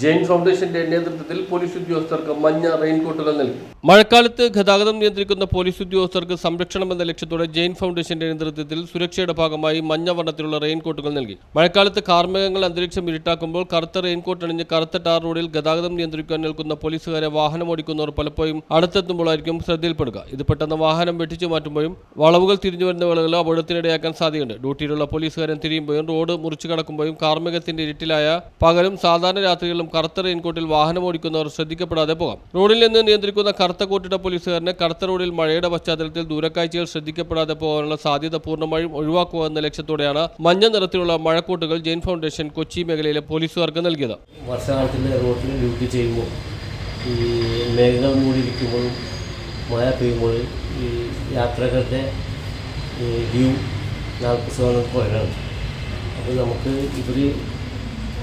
Jain ഫൗണ്ടേഷന്റെ നേതൃത്വത്തിൽ police ഉദ്യോഗസ്ഥർക്ക് മഞ്ഞ റെയിൻകോട്ടുകൾ നൽകി. മഴക്കാലത്ത് ഗതാഗതം നിയന്ത്രിക്കുന്ന പോലീസ് ഉദ്യോഗസ്ഥർക്ക് സംരക്ഷണം എന്ന ലക്ഷ്യത്തോടെ ജെയിൻ ഫൗണ്ടേഷന്റെ നേതൃത്വത്തിൽ സുരക്ഷയുടെ ഭാഗമായി മഞ്ഞ വർണത്തിലുള്ള റെയിൻകോട്ടുകൾ നൽകി. മഴക്കാലത്ത് കാർമേഘങ്ങൾ അന്തരീക്ഷം ഇരുട്ടാക്കുമ്പോൾ കറുത്ത റെയിൻകോട്ട് അണിഞ്ഞ് കറുത്ത ടാർ റോഡിൽ ഗതാഗതം നിയന്ത്രിക്കാൻ നിൽക്കുന്ന പോലീസുകാരെ വാഹനം ഓടിക്കുന്നവർ പലപ്പോഴും അടുത്തെത്തുമ്പോഴായിരിക്കും ശ്രദ്ധയിൽപ്പെടുക. ഇത് പെട്ടെന്ന് വാഹനം വെട്ടിച്ചു മാറ്റുമ്പോഴും വളവുകൾ തിരിഞ്ഞു വരുന്ന വേളകളിൽ അപകടത്തിനിടയാക്കാൻ സാധ്യതയുണ്ട്. ഡ്യൂട്ടിയിലുള്ള പോലീസുകാരൻ തിരിയുമ്പോഴും റോഡ് മുറിച്ചു കടക്കുമ്പോഴും കാർമേഘത്തിന്റെ ഇരുട്ടിലായ പകലും സാധാരണ രാത്രികളിലും കറുത്ത റെയിൻകോട്ടിൽ വാഹനം ഓടിക്കുന്നവർ ശ്രദ്ധിക്കപ്പെടാതെ പോകാം. റോഡിൽ നിന്ന് നിയന്ത്രിക്കുന്ന കറുത്ത കോട്ടിട്ട പോലീസുകാരനെ കറുത്ത റോഡിൽ മഴയുടെ പശ്ചാത്തലത്തിൽ ദൂരക്കാഴ്ചകൾ ശ്രദ്ധിക്കപ്പെടാതെ പോകാനുള്ള സാധ്യത പൂർണമായും ഒഴിവാക്കുക എന്ന ലക്ഷ്യത്തോടെയാണ് മഞ്ഞ നിറത്തിലുള്ള മഴക്കോട്ടുകൾ ജെയിൻ ഫൗണ്ടേഷൻ കൊച്ചി മേഖലയിലെ പോലീസുകാർക്ക് നൽകിയത്. വർഷകാലത്തിൽ റോഡിൽ ചെയ്യുമ്പോൾ ഈ ഈ വ്യൂ നാൽപ്പത് ശതമാനം കുറയാണ് അപ്പോൾ നമുക്ക് ഇവർ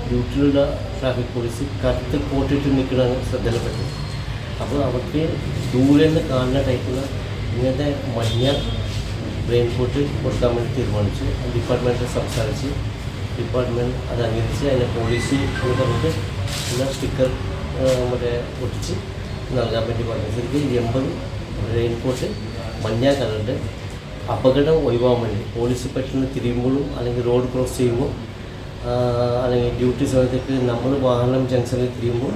ഡ്യൂട്ടിയിലുള്ള ട്രാഫിക് പോലീസ് കറുത്ത് കോട്ടിട്ട് നിൽക്കണമെന്ന് ശ്രദ്ധയിൽപ്പെട്ടു. അപ്പോൾ അവർക്ക് ദൂരെ നിന്ന് കാണുന്ന ടൈപ്പുള്ള ഇങ്ങനത്തെ മഞ്ഞ റെയിൻ കോട്ട് കൊടുക്കാൻ വേണ്ടി തീരുമാനിച്ചു. ഡിപ്പാർട്ട്മെന്റിൽ സംസാരിച്ച്. ഡിപ്പാർട്ട്മെന്റ് അത് അംഗീകരിച്ച് അതിന്റെ പോളിസി എന്ന് പറഞ്ഞിട്ട് പിന്നെ സ്റ്റിക്കർ മറ്റേ ഒട്ടിച്ച് നൽകാൻ വേണ്ടി പറഞ്ഞു. ശരിക്കും എൺപത് റെയിൻ കോട്ട് മഞ്ഞ കളറിന്റെ അപകടം ഒഴിവാൻ വേണ്ടി പോലീസ് പെട്ടെന്ന് തിരിയുമ്പോഴും അല്ലെങ്കിൽ റോഡ് ക്രോസ് ചെയ്യുമ്പോൾ അല്ലെങ്കിൽ ഡ്യൂട്ടി സമയത്തേക്ക് നമ്മൾ വാഹനം ജംഗ്ഷനിൽ തിരിയുമ്പോൾ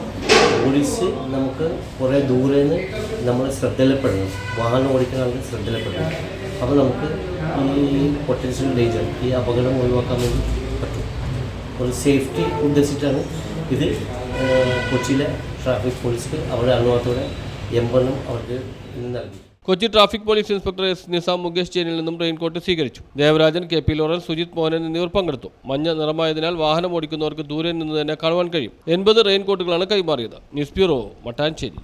പോലീസ് നമുക്ക് കുറേ ദൂരെ നിന്ന് നമ്മൾ ശ്രദ്ധയിൽപ്പെടണം. വാഹനം ഓടിക്കുന്ന ആൾക്ക് ശ്രദ്ധയിൽപ്പെടണം. അപ്പോൾ നമുക്ക് ഈ പൊട്ടൻഷ്യൽ ഡേഞ്ചർ ഈ അപകടം ഒഴിവാക്കാൻ വേണ്ടി പറ്റും. ഒരു സേഫ്റ്റി ഉദ്ദേശിച്ചിട്ടാണ് ഇത് കൊച്ചിയിലെ ട്രാഫിക് പോലീസിൽ അവരുടെ അനുഭവത്തോടെ എൺപെണ്ണം അവർക്ക് നൽകി Kochi traffic police inspector S Nizam Mukesh ജെയിനിൽ നിന്നും റെയിൻകോട്ട് സ്വീകരിച്ചു. Devarajan K P Lawrence Sujith Mohanan എന്നിവർ പങ്കെടുത്തു. മഞ്ഞ നിറമായതിനാൽ വാഹനം ഓടിക്കുന്നവർക്ക് ദൂരെ നിന്ന് തന്നെ കാണുവാൻ കഴിയും. എൺപത് റെയിൻകോട്ടുകളാണ് കൈമാറിയത്. News bureau Mattancherry.